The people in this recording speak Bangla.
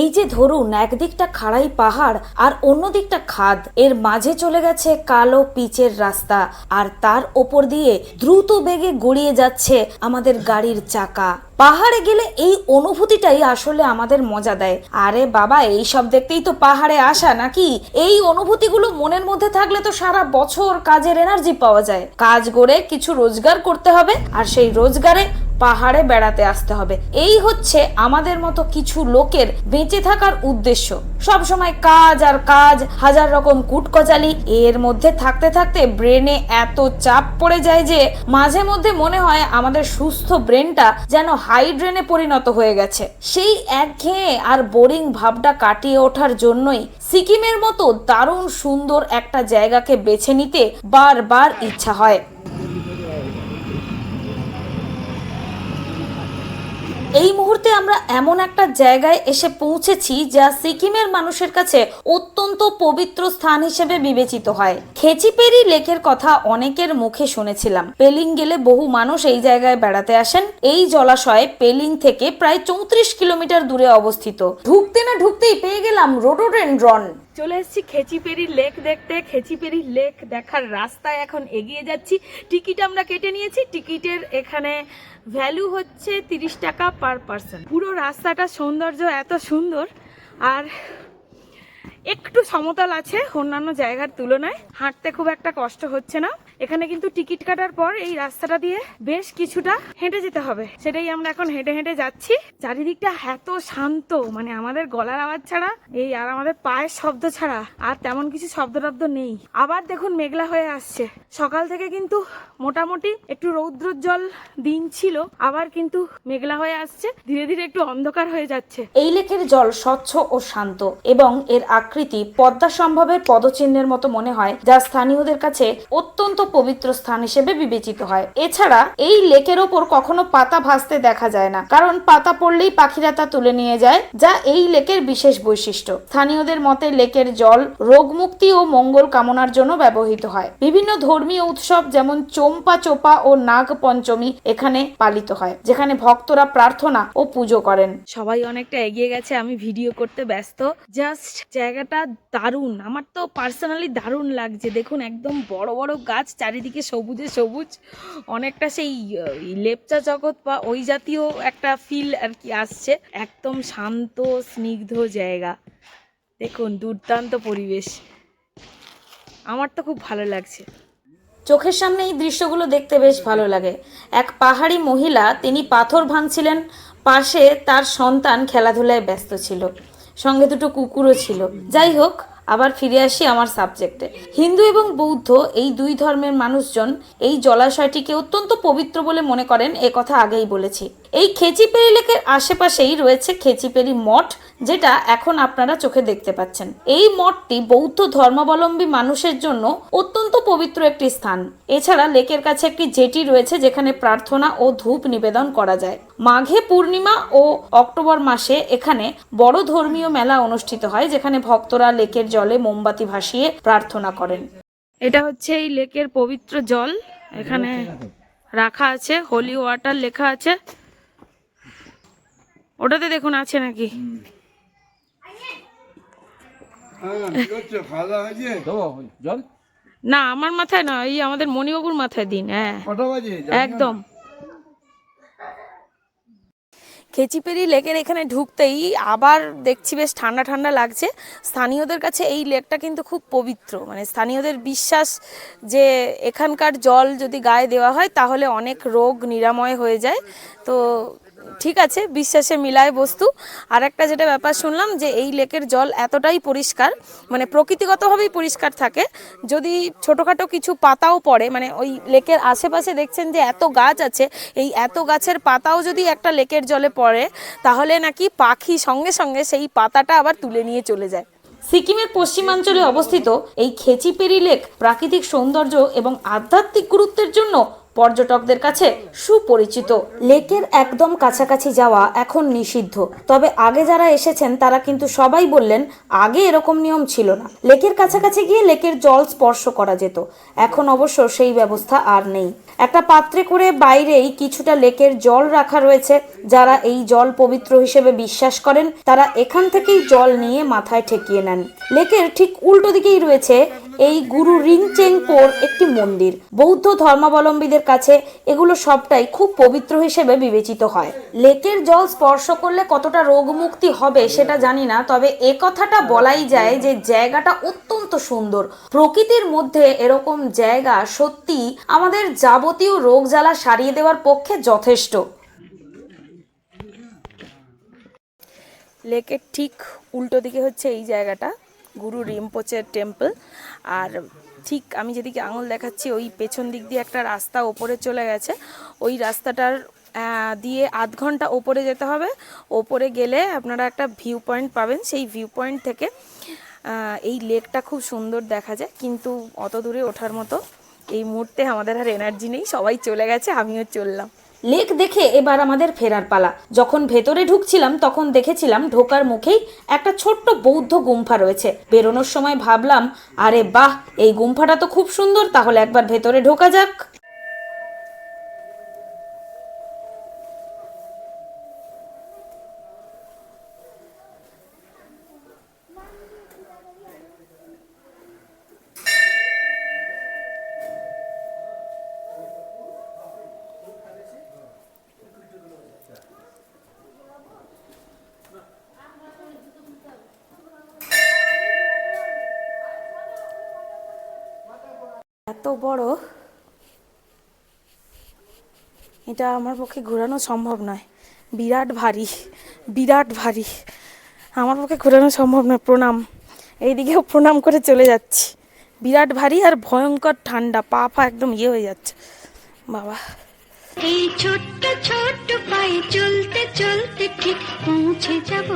এই যে ধরুন, একদিকটা খাড়াই পাহাড় আর অন্যদিকটা খাদ, এর মাঝে চলে গেছে কালো পিচের রাস্তা আর তার ওপর দিয়ে দ্রুত বেগে গড়িয়ে যাচ্ছে আমাদের গাড়ির চাকা। পাহাড়ে গেলে এই অনুভূতিটাই আসলে আমাদের মজা দেয়। আরে বাবা, এই সব দেখতেই তো পাহাড়ে আসা নাকি? এই অনুভূতিগুলো মনের মধ্যে থাকলে তো সারা বছর কাজের এনার্জি পাওয়া যায়। কাজ করে কিছু রোজগার করতে হবে আর সেই রোজগারে পাহাড়ে বেড়াতে আসতে হবে। এই হচ্ছে আমাদের মতো কিছু লোকের বেঁচে থাকার উদ্দেশ্য। সব সময় কাজ আর কাজ, হাজার রকম কুটকচালি, এর মধ্যে থাকতে থাকতে ব্রেনে এত চাপ পড়ে যায় যে মাঝে মধ্যে মনে হয় আমাদের সুস্থ ব্রেনটা যেন হাইড্রেনে পরিণত হয়ে গেছে। সেই একঘেয়ে আর বোরিং ভাবটা কাটিয়ে ওঠার জন্যই সিকিমের মতো দারুণ সুন্দর একটা জায়গাকে বেছে নিতে বারবার ইচ্ছা হয়। এই মুহূর্তে আমরা এমন একটা জায়গায় এসে পৌঁছেছি যা সিকিমের মানুষের কাছে অত্যন্ত পবিত্র স্থান হিসেবে বিবেচিত হয়। খেচিপেরি লেকের কথা অনেকের মুখে শুনেছিলাম। পেলিং গেলে বহু মানুষ এই জায়গায় বেড়াতে আসেন। এই জলাশয় পেলিং থেকে প্রায় চৌত্রিশ কিলোমিটার দূরে অবস্থিত। ঢুকতে না ঢুকতেই পেয়ে গেলাম রোডোডেন্ড্রন। চলে এসেছি খেচিপেরি লেক দেখতে। খেচিপেরি লেক দেখার রাস্তায় এখন এগিয়ে যাচ্ছি। টিকিট আমরা কেটে নিয়েছি। টিকিটের এখানে ভ্যালু হচ্ছে তিরিশ টাকা পার পার্সন পুরো রাস্তাটা সৌন্দর্য এত সুন্দর। আর একটু সমতল আছে অন্যান্য জায়গার তুলনায়। হাঁটতে খুব একটা কষ্ট হচ্ছে না। এখানে কিন্তু টিকিট কাটার পর এই রাস্তাটা দিয়ে বেশ কিছুটা হেঁটে যেতে হবে। সেটাই আমরা এখন হেঁটে হেঁটে যাচ্ছি। চারিদিকটা এত শান্ত মানে আমাদের গলার আওয়াজ ছাড়া, এই আর আমাদের পায়ের শব্দ ছাড়া আর তেমন কিছু শব্দ টব্দ নেই। আবার দেখুন মেঘলা হয়ে আসছে। সকাল থেকে কিন্তু মোটামুটি একটু রৌদ্রোজ্জ্বল দিন ছিল, আবার কিন্তু মেঘলা হয়ে আসছে। ধীরে ধীরে একটু অন্ধকার হয়ে যাচ্ছে। এই লেকের জল স্বচ্ছ ও শান্ত এবং এর আকৃতি পদ্মা সম্ভবের পদচিহ্নের মতো মনে হয়, যা স্থানীয়দের কাছে অত্যন্ত পবিত্র স্থান হিসেবে বিবেচিত হয়। এছাড়া এই লেকের ওপর কখনো পাতা ভাসতে দেখা যায় না। কারণ পাতা পড়লেই পাখিরা তা তুলে নিয়ে যায়, যা এই লেকের বিশেষ বৈশিষ্ট্য। স্থানীয়দের মতে লেকের জল রোগমুক্তি ও মঙ্গল কামনার জন্য ব্যবহৃত হয়। বিভিন্ন ধর্মীয় উৎসব যেমন চম্পা চোপা ও নাগ পঞ্চমী এখানে পালিত হয়, যেখানে ভক্তরা প্রার্থনা ও পুজো করেন। সবাই অনেকটা এগিয়ে গেছে, আমি ভিডিও করতে ব্যস্ত। জাস্ট জায়গাটা দারুণ। আমার তো পার্সোনালি দারুণ লাগছে। দেখুন, একদম বড় বড় গাছ চারিদিকে সবুজে সবুজ, অনেকটা সেই লেপচা জগৎ বা ওই জাতীয় একটা ফিল আর কি আসছে। একদম শান্ত, স্নিগ্ধ জায়গা। দেখুন, দুর্দান্ত পরিবেশ। আমার তো খুব ভালো লাগছে। চোখের সামনে এই দৃশ্যগুলো দেখতে বেশ ভালো লাগে। এক পাহাড়ি মহিলা, তিনি পাথর ভাঙছিলেন, পাশে তার সন্তান খেলাধুলায় ব্যস্ত ছিল। সঙ্গে দুটো কুকুরও ছিল। যাই হোক আবার ফিরে আসি আমার সাবজেক্টে। হিন্দু এবং বৌদ্ধ, এই দুই ধর্মের মানুষজন এই জলাশয়টিকে অত্যন্ত পবিত্র বলে মনে করেন, এ কথা আগেই বলেছি। এই খেচিপেরি লেকের আশেপাশেই রয়েছে খেচিপেরি মঠ, যেটা এখন আপনারা চোখে দেখতে পাচ্ছেন। এই মঠটি বৌদ্ধ ধর্মাবলম্বী মানুষের জন্য অত্যন্ত পবিত্র একটি স্থান। এছাড়া লেকের কাছে একটি জেটি রয়েছে, যেখানে প্রার্থনা ও ধূপ নিবেদন করা যায়। মাঘে পূর্ণিমা ও অক্টোবর মাসে এখানে বড় ধর্মীয় মেলা অনুষ্ঠিত হয়, যেখানে ভক্তরা লেকের জলে মোমবাতি ভাসিয়ে প্রার্থনা করেন। এটা হচ্ছে এই লেকের পবিত্র জল। এখানে রাখা আছে হোলি ওয়াটার লেখা আছে। ওটাতে দেখুন আছে নাকি? না, আমার মাথায় না এই আমাদের মণিবাবুর মাথায় দিন হ্যাঁ। একদম। খেচিপেরি লেকের এখানে ঢুকতেই আবার দেখছি বেশ ঠান্ডা ঠান্ডা লাগছে। স্থানীয়দের কাছে এই লেকটা কিন্তু খুব পবিত্র মানে স্থানীয়দের বিশ্বাস যে এখানকার জল যদি গায়ে দেওয়া হয় তাহলে অনেক রোগ নিরাময় হয়ে যায়। তো ঠিক আছে বিশ্বাসে মিলায় বস্তু। আর একটা যেটা ব্যাপার শুনলাম যে এই লেকের জল এতটাই পরিষ্কার মানে প্রকৃতিগতভাবেই পরিষ্কার থাকে, যদি ছোটোখাটো কিছু পাতাও পড়ে মানে ওই লেকের আশেপাশে দেখছেন যে এত গাছ আছে, এই এত গাছের পাতাও যদি একটা লেকের জলে পড়ে, তাহলে নাকি পাখি সঙ্গে সঙ্গে সেই পাতাটা আবার তুলে নিয়ে চলে যায়। সিকিমের পশ্চিমাঞ্চলে অবস্থিত এই খেচিপেরি লেক প্রাকৃতিক সৌন্দর্য এবং আধ্যাত্মিক গুরুত্বের জন্য পর্যটকদের কাছে সুপরিচিত। লেকের একদম কাছাকাছি যাওয়া এখন নিষিদ্ধ। তবে আগে যারা এসেছেন, তারা কিন্তু সবাই বললেন, আগে এরকম নিয়ম ছিল না। লেকের কাছাকাছি গিয়ে লেকের জল স্পর্শ করা যেত। এখন অবশ্য সেই ব্যবস্থা আর নেই। একটা পাত্রে করে বাইরেই কিছুটা লেকের জল রাখা রয়েছে। যারা এই জল পবিত্র হিসেবে বিশ্বাস করেন, তারা এখান থেকেই জল নিয়ে মাথায় ঠেকিয়ে নেন। লেকের ঠিক উল্টো দিকেই রয়েছে এই গুরু রিংচেংপোর একটি মন্দির। বৌদ্ধ ধর্মাবলম্বীদের কাছে এগুলো সবটাই খুব পবিত্র হিসেবে বিবেচিত হয়। লেকের জল স্পর্শ করলে কতটা রোগ মুক্তি হবে সেটা জানি না, তবে এ কথাটা বলাই যায় যে জায়গাটা অত্যন্ত সুন্দর। প্রকৃতির মধ্যে এরকম জায়গা সত্যি আমাদের যাবতীয় রোগ জ্বালা সারিয়ে দেওয়ার পক্ষে যথেষ্ট। লেকের ঠিক উল্টো দিকে হচ্ছে এই জায়গাটা। গুরু রিমপোচের টেম্পল আর ঠিক আমি যেদিকে আঙুল দেখাচ্ছি, ওই পেছন দিক দিয়ে একটা রাস্তা ওপরে চলে গেছে। ওই রাস্তাটার দিয়ে আধ ঘণ্টা ওপরে যেতে হবে। ওপরে গেলে আপনারা একটা ভিউ পয়েন্ট পাবেন। সেই ভিউ পয়েন্ট থেকে এই লেকটা খুব সুন্দর দেখা যায়। কিন্তু অত দূরে ওঠার মতো এই মুহূর্তে আমাদের আর এনার্জি নেই। সবাই চলে গেছে, আমিও চললাম। লেক দেখে এবার আমাদের ফেরার পালা। যখন ভেতরে ঢুকছিলাম, তখন দেখেছিলাম ঢোকার মুখেই একটা ছোট্ট বৌদ্ধ গুম্ফা রয়েছে। বেরোনোর সময় ভাবলাম, আরে বাহ, এই গুম্ফাটা তো খুব সুন্দর, তাহলে একবার ভেতরে ঢোকা যাক। এত বড়? এটা আমার পক্ষে ঘোরানো সম্ভব নয়। বিরাট ভারী বিরাট ভারী। আমার পক্ষে ঘোরানো সম্ভব নয়, প্রণাম। এইদিকেও প্রণাম করে চলে যাচ্ছি। বিরাট ভারী আর ভয়ঙ্কর ঠান্ডা, পা ফা একদম ইয়ে হয়ে যাচ্ছে। বাবা। এই ছোট্ট ছোট্ট পায়ে চলতে চলতে ঠিক পৌঁছে যাব।